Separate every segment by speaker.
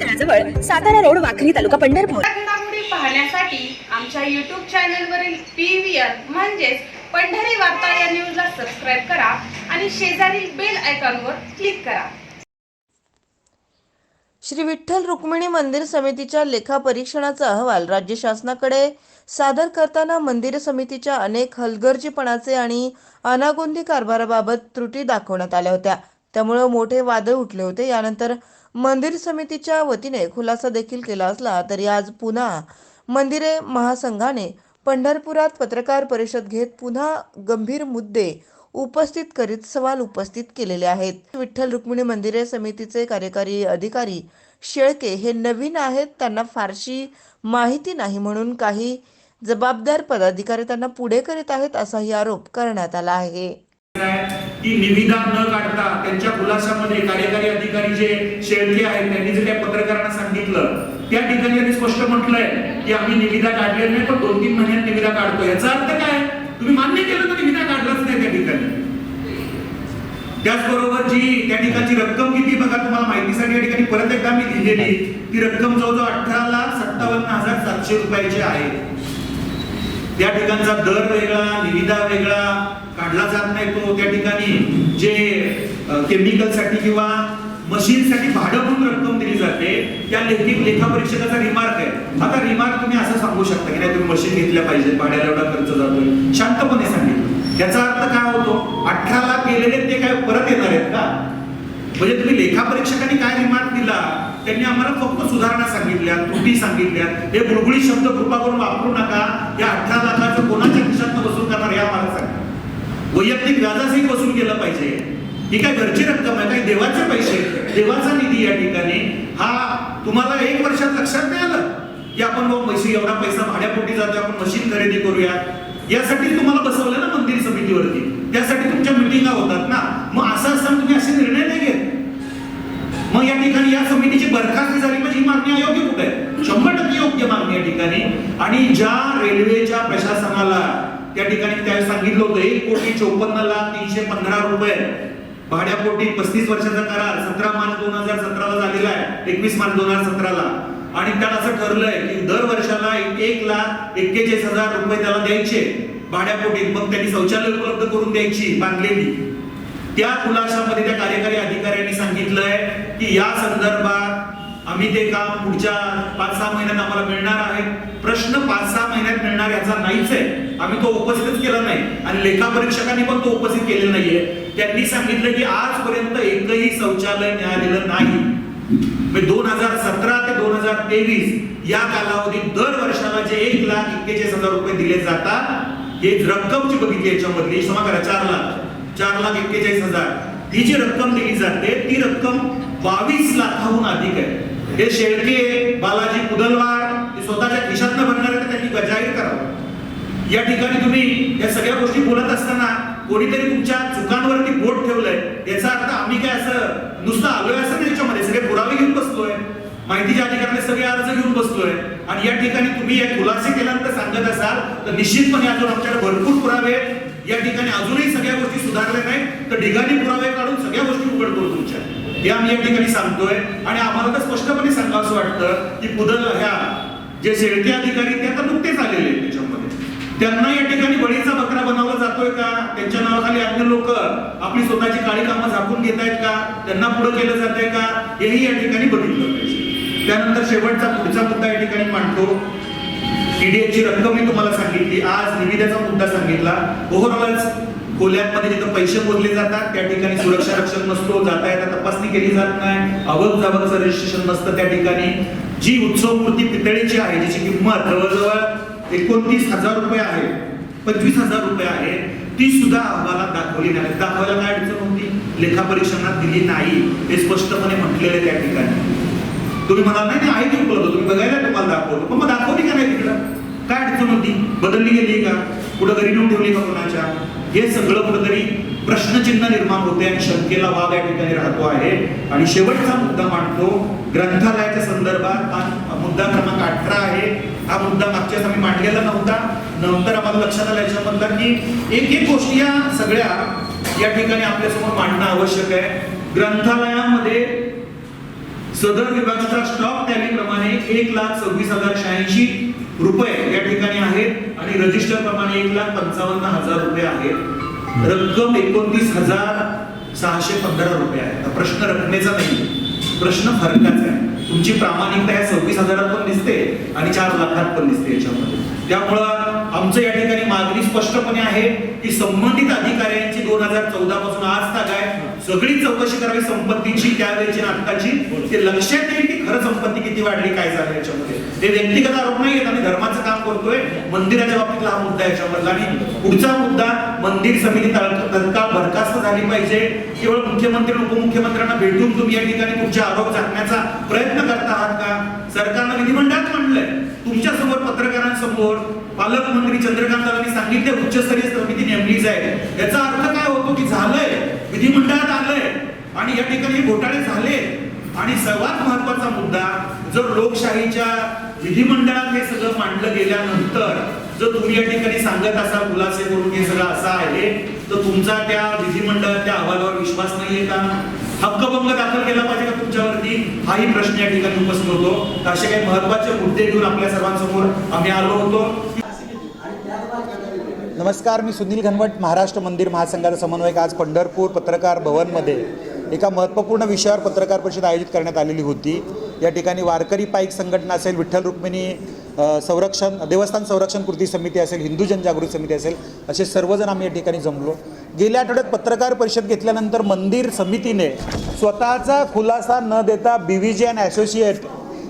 Speaker 1: तळाजवळ Satara road Wakhari taluka Pandharpur.
Speaker 2: पाहण्यासाठी आमच्या YouTube चॅनलवरील पी व्ही आर म्हणजेच पंढरी वार्ता या न्यूजला सबस्क्राईब करा आणि शेजारील बेल आयकॉनवर क्लिक करा.
Speaker 3: श्री विठ्ठल रुक्मिणी मंदिर समितीच्या लेखापरीक्षणाचा अहवाल राज्य शासनाकडे. सादर करताना मंदिर समितीच्या अनेक हलगर्जीपणाचे आणि अनागोंदी कारभाराबाबत त्रुटी दाखवण्यात आल्या होत्या. त्यामुळे मोठे वादळ उठले होते. यानंतर मंदिर समितीच्या वतीने खुलासा देखील केला असला तरी आज पुन्हा मंदिरे महासंघाने पंढरपुरात पत्रकार परिषद घेत पुन्हा गंभीर मुद्दे उपस्थित करीत सवाल उपस्थित केलेले आहेत. विठ्ठल रुक्मिणी मंदिरे समितीचे कार्यकारी अधिकारी शेळके हे नवीन आहेत त्यांना फारशी माहिती नाही म्हणून काही जबाबदार पदाधिकारी त्यांना पुढे करीत आहेत असाही आरोप करण्यात आला आहे.
Speaker 4: की निविदा न काढता त्यांच्या खुलासामध्ये कार्यकारी अधिकारी जे शेळके आहेत त्यांनी जे काही पत्रकारांना सांगितलं त्या ठिकाणी त्यांनी स्पष्ट म्हटलंय की आम्ही निविदा काढलेली नाही पण दोन तीन महिन्यात निविदा काढतो याचा अर्थ काय? तुम्ही मान्य केलं तर निविदा काढलाच नाही त्या ठिकाणी. त्याचबरोबर जी त्या ठिकाणची रक्कम किती बघा तुम्हाला माहितीसाठी या ठिकाणी परत एकदा मी लिहिलेली ती रक्कम जवळजवळ अठरा लाख सत्तावन्न हजार सातशे रुपयाची आहे. त्या ठिकाणचा दर वेगळा निविदा वेगळा काढला जात नाही तो त्या ठिकाणी. जे केमिकलसाठी किंवा मशीन साठी भाडं म्हणून रक्कम दिली जाते त्या लेखी लेखा परीक्षकाचा रिमार्क आहे. आता रिमार्क तुम्ही असं सांगू शकता की नाही तुम्ही मशीन घेतल्या पाहिजे भाड्याला एवढा खर्च जातोय. शांतपणे सांगितलं. याचा अर्थ काय होतो? अठरा लाख गेलेले ते काय परत येणार आहेत का? म्हणजे तुम्ही लेखा परीक्षकांनी काय रिमार्क दिला? त्यांनी आम्हाला फक्त सुधारणा सांगितल्या त्रुटी सांगितल्या. हे गुळगुळी शब्द कृपा करून वापरू नका या अठरा लाखाचं कोणाच्या खिशातनं वसूल करणार या मला सांगा वैयक्तिक वसूल केलं पाहिजे. ही काय घरची रक्कम आहे? काही देवाचे पैसे देवाचा निधी या ठिकाणी. हा तुम्हाला एक वर्षात लक्षात नाही आलं की आपण बाबा पैसे एवढा पैसा भाड्यापोटी जातो आपण मशीन खरेदी करूया. यासाठी तुम्हाला बसवलं ना मंदिर समितीवरती. त्यासाठी तुमच्या मिटिंगा होतात ना. मग असं असताना तुम्ही असे निर्णय नाही घेत. मग या ठिकाणी या समितीची बरखास्त झाली म्हणजे ही मागणी अयोग्य कुठे आहे? शंभर टक्के योग्य मागणी या ठिकाणी. आणि ज्या रेल्वेच्या प्रशासनाला त्या ठिकाणी त्यावेळी सांगितलं होतं एक कोटी चोपन्न लाख तीनशे पंधरा रुपये. भाड्यापोटी पस्तीस वर्षाचा करार सतरा मार्च दोन हजार सतराला झालेला आहे एकवीस मार्च दोन हजार सतराला. आणि त्याला असं ठरलंय की दर वर्षाला एक- एक लाख एक्केचाळीस हजार रुपये त्याला द्यायचे. भाड्यापोटी मग त्यांनी शौचालय उपलब्ध करून द्यायची बांधलेली. त्या खुलाशामध्ये त्या कार्यकारी अधिकाऱ्यांनी सांगितलंय की या संदर्भात आम्ही ते काम पुढच्या पाच सहा महिन्यात आम्हाला मिळणार आहे. प्रश्न पाच सहा महिन्यात मिळणार याचा नाहीच आहे. आम्ही तो उपस्थितच केला नाही. आणि लेखा परीक्षकांनी पण तो उपस्थित केलेला नाहीये. त्यांनी सांगितलं की आजपर्यंत एकही शौचालय मिळालेलं नाही. म्हणजे दोन हजार सतरा ते दोन हजार तेवीस या कालावधीत दर वर्षाला जे एक लाख एक्केचाळीस हजार रुपये दिले जातात हे रक्कमची बघितली याच्यामधली क्षमा करा चार लाख. चार लाख एक्केचाळीस हजार. ही जी रक्कम दिली जाते ती रक्कम बावीस लाखाहून अधिक आहे. हे शेळके बालाजी कुदलवार हे स्वतःच्या खिशातनं भरणार आहे त्यांनी जाहीर करावं. या ठिकाणी तुम्ही या सगळ्या गोष्टी बोलत असताना कोणीतरी तुमच्या चुकांवरती बोट ठेवलंय याचा अर्थ आम्ही काय असं नुसतं आलोय असं नाही याच्यामध्ये सगळे पुरावे घेऊन बसलोय. माहितीच्या अधिकाऱ्याने सगळे अर्ज घेऊन बसलोय. आणि या ठिकाणी तुम्ही हे खुलासे केल्यानंतर सांगत असाल तर निश्चितपणे अजून आमच्याकडे भरपूर पुरावे आहेत. या ठिकाणी अजूनही सगळ्या गोष्टी सुधारल्या नाहीत तर ढिगाणी पुरावे काढून सगळ्या गोष्टी उघड करू तुमच्या हे आम्ही या ठिकाणी सांगतोय. आणि आम्हाला तर स्पष्टपणे सांगावं असं वाटतं की पुदल ह्या जे शेळके अधिकारी त्या तर नुकतेच आलेले आहेत त्याच्यामध्ये. त्यांना या ठिकाणी बळीचा बकरा बनवला जातोय का? त्यांच्या नावाखाली अन्य लोक आपली स्वतःची काळी कामं झाकून घेत आहेत का? त्यांना पुढे केलं जात आहे का? हेही या ठिकाणी बघितलं पाहिजे. त्यानंतर शेवटचा पुढचा मुद्दा या ठिकाणी मांडतो. ईडीएफची रक्कम मी तुम्हाला सांगितली. आज निविद्याचा मुद्दा सांगितला. ओव्हरऑलच खोल्यांमध्ये जिथं पैसे मोजले जातात त्या ठिकाणी सुरक्षा रक्षक नसतो जाता येता तपासणी केली जात नाही आवक जावकचं रजिस्ट्रेशन नसतं त्या ठिकाणी. जी उत्सव मूर्ती पितळेची आहे ज्याची किंमत जवळजवळ एकोणतीस हजार रुपये आहे पंचवीस हजार रुपये आहे ती सुद्धा अहवालात दाखवली नाही. दाखवायला काय अडचण होती? लेखा परीक्षणात दिली नाही हे स्पष्टपणे म्हटलेलं त्या ठिकाणी.
Speaker 5: तुम्ही म्हणाल नाही नाही, आहे ती उपलब्ध? तुम्ही बघायला तुम्हाला दाखवतो. पण मग दाखवली का नाही तिकडं? काय अडचण होती? बदलली गेली का? कुठं घरी नेऊन ठेवली का कोणाच्या? हे सगळं कुठंतरी प्रश्नचिन्ह निर्माण होते आणि शंकेला वाद या ठिकाणी राहतो आहे. आणि शेवटचा मुद्दा मांडतो. ग्रंथालयाच्या संदर्भात हा मुद्दा क्रमांक अठरा आहे. हा मुद्दा मागच्याच आम्ही मांडलेला नव्हता. नंतर आम्हाला लक्षात आलं याच्यामधला की एक एक गोष्टी या सगळ्या या ठिकाणी आपल्यासमोर मांडणं आवश्यक आहे. ग्रंथालयामध्ये सदर विभागाचा स्टॉक टॅलीप्रमाणे एक लाख सव्वीस हजार शहाऐंशी रुपये या ठिकाणी आहेत आणि रजिस्टर प्रमाणे एक लाख पंचावन्न हजार रुपये आहेत. रक्कम एकोणतीस हजार सहाशे पंधरा रुपये आहे प्रश्न रकमेचा नाही प्रश्न फरकाचा आहे. तुमची प्रामाणिकता या सव्वीस हजारात पण दिसते आणि चार लाखात पण दिसते याच्यामध्ये. त्यामुळं आमचं या ठिकाणी मागणी स्पष्टपणे आहे की संबंधित अधिकाऱ्यांची दोन हजार चौदा पासून आज ताग आहे. सगळी चौकशी करावी संपत्तीची त्यावेळेची नाटकाची ते लक्षात येईल की खरं संपत्ती किती वाढली काय झालं याच्यामध्ये. ते व्यक्तिगत आरोप नाही आम्ही धर्माचं काम करतोय. मंदिराच्या बाबतीतला हा मुद्दा याच्यामधला. आणि पुढचा मुद्दा मंदिर समिती तत्काळ बरखास्त झाली पाहिजे. केवळ मुख्यमंत्री उपमुख्यमंत्र्यांना भेटून तुम्ही या ठिकाणी तुमचे आरोप झाकण्याचा प्रयत्न करता आहात का? सरकारनं विधिमंडळात म्हणलंय. तुमच्यासमोर पत्र पत्रकारांसमोर पालकमंत्री चंद्रकांत दादांनी सांगितले उच्चस्तरीय समिती नेमलीच आहे. याचा अर्थ काय होतो की झालंय विधिमंडळात आलंय आणि या ठिकाणी घोटाळे झाले. आणि सर्वात महत्त्वाचा मुद्दा जर लोकशाहीच्या विधिमंडळात हे सगळं मांडलं गेल्यानंतर जर तुम्ही या ठिकाणी सांगत असाल खुलासे करून हे सगळं असं आहे तर तुमचा त्या विधिमंडळाच्या अहवालावर विश्वास नाहीये का? हक्कभंग दाखल केला पाहिजे का तुमच्यावरती? हाही प्रश्न या ठिकाणी उपस्थित होतो. तर असे काही महत्त्वाचे मुद्दे घेऊन आपल्या सर्वांसमोर आम्ही आलो होतो.
Speaker 4: नमस्कार मी सुनील घनवट महाराष्ट्र मंदिर महासंघाचा समन्वयक आज पंढरपूर पत्रकार भवनमध्ये एका महत्त्वपूर्ण विषयावर पत्रकार परिषद आयोजित करण्यात आलेली होती. या ठिकाणी वारकरी पाईक संघटना असेल विठ्ठल रुक्मिणी संरक्षण देवस्थान संरक्षण कृती समिती असेल हिंदू जनजागृती समिती असेल असे सर्वजण आम्ही या ठिकाणी जमलो. गेल्या आठवड्यात पत्रकार परिषद घेतल्यानंतर मंदिर समितीने स्वतःचा खुलासा न देता बी व्ही जी अँड ॲसोसिएट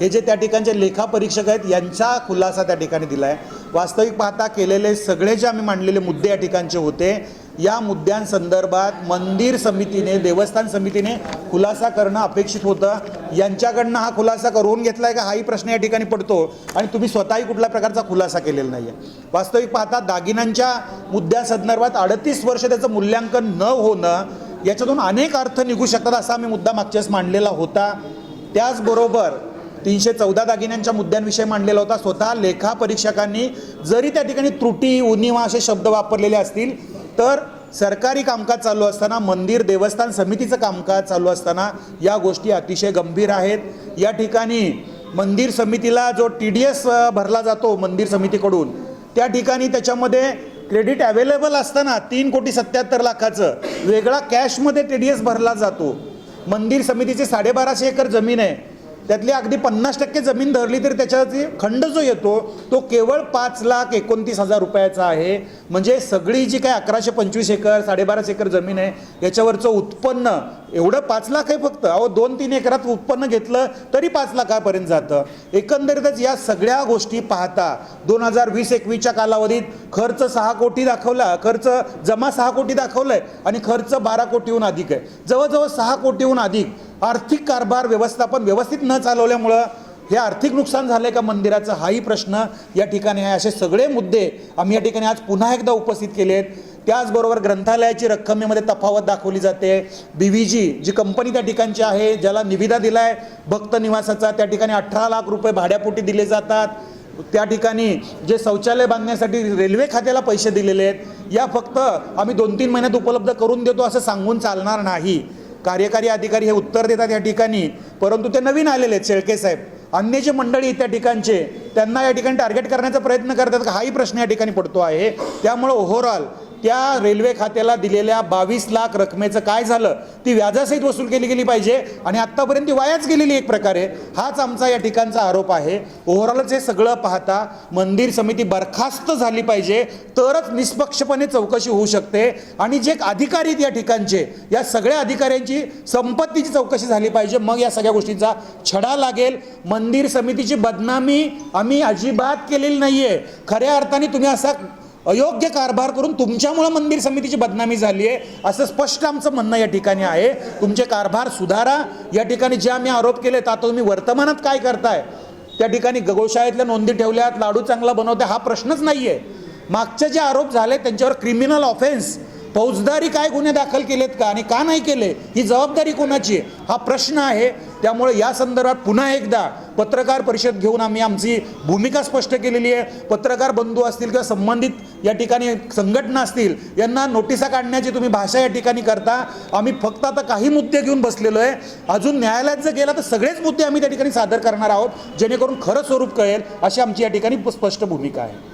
Speaker 4: हे जे त्या ठिकाणचे लेखापरीक्षक आहेत यांचा खुलासा त्या ठिकाणी दिला आहे वास्तविक पाहता केलेले सगळे जे आम्ही मांडलेले मुद्दे या ठिकाणचे होते या मुद्द्यांसंदर्भात मंदिर समितीने देवस्थान समितीने खुलासा करणं अपेक्षित होतं. यांच्याकडनं हा खुलासा करून घेतला आहे का? हाही प्रश्न या ठिकाणी पडतो. आणि तुम्ही स्वतःही कुठल्या प्रकारचा खुलासा केलेला नाही आहे वास्तविक पाहता दागिन्यांच्या मुद्द्यासंदर्भात अडतीस वर्ष त्याचं मूल्यांकन न होणं याच्यातून अनेक अर्थ निघू शकतात असा मी मुद्दा मागच्याच मांडलेला होता. त्याचबरोबर तीनशे चौदा दागिन्यांच्या मुद्द्यांविषयी मांडलेला होता. स्वतः लेखा परीक्षकांनी जरी त्या ठिकाणी त्रुटी उनिवा असे शब्द वापरलेले असतील तर सरकारी कामकाज चालू असताना मंदिर देवस्थान समितीचं कामकाज चालू असताना या गोष्टी अतिशय गंभीर आहेत. या ठिकाणी मंदिर समितीला जो टी डी एस भरला जातो मंदिर समितीकडून त्या ठिकाणी त्याच्यामध्ये क्रेडिट अवेलेबल असताना तीन कोटी सत्याहत्तर लाखाचं वेगळा कॅशमध्ये टी डी एस भरला जातो. मंदिर समितीची साडेबाराशे एकर जमीन आहे. त्यातली अगदी पन्नास टक्के जमीन धरली तरी त्याच्यावरती खंड जो येतो तो केवळ पाच लाख एकोणतीस हजार रुपयाचा आहे. म्हणजे सगळी जी काही अकराशे पंचवीस एकर साडेबाराशे एकर जमीन आहे याच्यावरचं उत्पन्न एवढं पाच लाख आहे फक्त. अहो दोन तीन एकरात उत्पन्न घेतलं तरी पाच लाखापर्यंत जातं. एकंदरीतच या सगळ्या गोष्टी पाहता दोन हजार वीस एकवीसच्या कालावधीत खर्च सहा कोटी दाखवला खर्च जमा सहा कोटी दाखवलाय आणि खर्च बारा कोटीहून अधिक आहे. जवळजवळ सहा कोटीहून अधिक आर्थिक कारभार व्यवस्थापन व्यवस्थित न चालवल्यामुळं हे आर्थिक नुकसान झालं आहे का मंदिराचं? हाही प्रश्न या ठिकाणी आहे. असे सगळे मुद्दे आम्ही या ठिकाणी आज पुन्हा एकदा उपस्थित केले आहेत त्याचबरोबर ग्रंथालयाची रक्कमेमध्ये तफावत दाखवली जाते. बी व्ही जी जी कंपनी त्या ठिकाणची आहे ज्याला निविदा दिला आहे भक्त निवासाचा त्या ठिकाणी अठरा लाख रुपये भाड्यापोटी दिले जातात. त्या ठिकाणी जे शौचालय बांधण्यासाठी रेल्वे खात्याला पैसे दिलेले आहेत. या फक्त आम्ही दोन तीन महिन्यात उपलब्ध करून देतो असं सांगून चालणार नाही. कार्यकारी अधिकारी हे उत्तर देतात या ठिकाणी. परंतु ते नवीन आलेले आहेत शेळके साहेब. अन्य जे मंडळी त्या ठिकाणचे त्यांना या ठिकाणी टार्गेट करण्याचा प्रयत्न करतात का? हाही प्रश्न या ठिकाणी पडतो आहे. त्यामुळं ओव्हरऑल त्या रेल्वे खात्याला दिलेल्या बावीस लाख रकमेचं काय झालं? ती व्याजासहित वसूल केली गेली पाहिजे आणि आत्तापर्यंत ती वायाच गेलेली एक प्रकारे. हाच आमचा या ठिकाणचा आरोप आहे. ओव्हरऑलच हे सगळं पाहता मंदिर समिती बरखास्त झाली पाहिजे. तरच निष्पक्षपणे चौकशी होऊ शकते. आणि जे अधिकारी आहेत या ठिकाणचे या सगळ्या अधिकाऱ्यांची संपत्तीची चौकशी झाली पाहिजे. मग या सगळ्या गोष्टींचा छडा लागेल. मंदिर समितीची बदनामी आम्ही अजिबात केलेली नाही आहे खऱ्या अर्थाने तुम्ही असा अयोग्य कारभार करून तुमच्यामुळं मंदिर समितीची बदनामी झाली आहे असं स्पष्ट आमचं म्हणणं या ठिकाणी आहे. तुमचे कारभार सुधारा. या ठिकाणी जे आम्ही आरोप केले आता तुम्ही वर्तमानात काय करताय? त्या ठिकाणी गगोशाळेतल्या नोंदी ठेवल्यात लाडू चांगला बनवते हा प्रश्नच नाही आहे मागचे जे आरोप झाले त्यांच्यावर क्रिमिनल ऑफेन्स फौजदारी काय गुन्हे दाखल केलेत का आणि का नाही केले ही जबाबदारी कोणाची आहे? हा प्रश्न आहे. त्यामुळे या संदर्भात पुन्हा एकदा पत्रकार परिषद घेऊन आम्ही आमची भूमिका स्पष्ट केलेली आहे. पत्रकार बंधू असतील किंवा संबंधित या ठिकाणी संघटना असतील यांना नोटिसा काढण्याची तुम्ही भाषा या ठिकाणी करता. आम्ही फक्त आता काही मुद्दे घेऊन बसलेलो आहे. अजून न्यायालयात जर गेला तर सगळेच मुद्दे आम्ही त्या ठिकाणी सादर करणार आहोत. जेणेकरून खरं स्वरूप कळेल अशी आमची या ठिकाणी स्पष्ट भूमिका आहे.